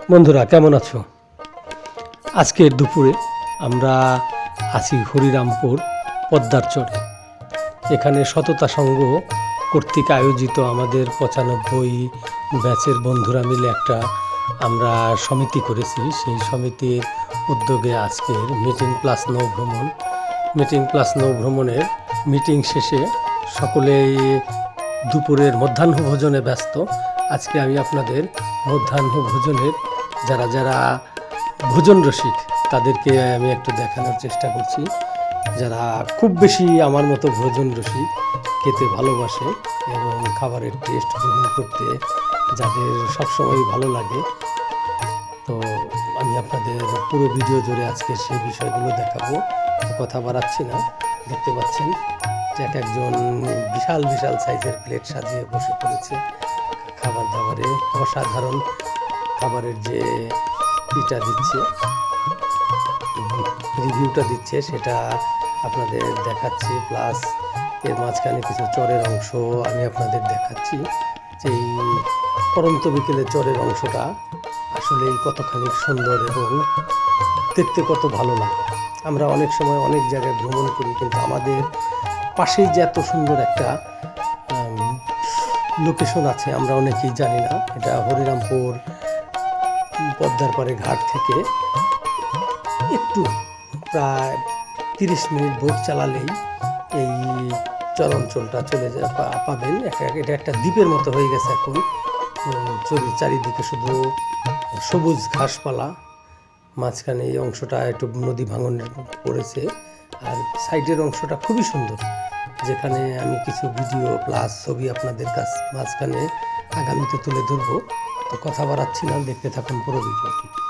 বন্ধুরা, কেমন আছো? আজকের দুপুরে আমরা আছি হরিরামপুর পদ্মার চরে। এখানে সততা সংঘ কর্তৃক আয়োজিত আমাদের পঁচানব্বই ব্যাচের বন্ধুরা মিলে একটা আমরা সমিতি করেছি। সেই সমিতির উদ্যোগে আজকের মিটিং প্লাস নৌ ভ্রমণ। মিটিং প্লাস নৌ ভ্রমণের মিটিং শেষে সকলেই দুপুরের মধ্যাহ্ন ভোজনে ব্যস্ত। আজকে আমি আপনাদের মধ্যাহ্ন ভোজনের যারা যারা ভোজন রসিক, তাদেরকে আমি একটু দেখানোর চেষ্টা করছি। যারা খুব বেশি আমার মতো ভোজন রসিক, খেতে ভালোবাসে এবং খাবারের টেস্ট গ্রহণ করতে যাদের সবসময় ভালো লাগে। তো আমি আপনাদের পুরো ভিডিও জুড়ে আজকে সেই বিষয়গুলো দেখাবো। কথা বাড়াচ্ছি না, দেখতে পাচ্ছেন যে এক একজন বিশাল বিশাল সাইজের প্লেট সাজিয়ে বসে পড়েছে। খাবার দাবারে অসাধারণ খাবারের যে ইটা দিচ্ছে, রিভিউটা দিচ্ছে, সেটা আপনাদের দেখাচ্ছি, প্লাস এর মাঝখানে কিছু চরের অংশ আমি আপনাদের দেখাচ্ছি। যে এই পরন্ত বিকেলে চরের অংশটা আসলে কতখানি সুন্দর এবং দেখতে কত ভালো লাগে। আমরা অনেক সময় অনেক জায়গায় ভ্রমণ করি, কিন্তু আমাদের পাশেই যে এত সুন্দর একটা লোকেশন আছে, আমরা অনেকেই জানি না। এটা হরিরামপুর, পদ্মার পরে ঘাট থেকে একটু প্রায় তিরিশ মিনিট বোট চালালেই এই চরাঞ্চলটা চলে পাবেন। এটা একটা দ্বীপের মতো হয়ে গেছে এখন। চরি, চারিদিকে শুধু সবুজ ঘাসপালা, মাঝখানে এই অংশটা একটু নদী ভাঙনের পড়েছে, আর সাইডের অংশটা খুবই সুন্দর। যেখানে আমি কিছু ভিডিও প্লাস ছবি আপনাদের কাছ মাঝখানে আগামীতে তুলে ধরবো। তো কথা বাড়াচ্ছি না, দেখতে থাকুন পুরো ভিডিওটি।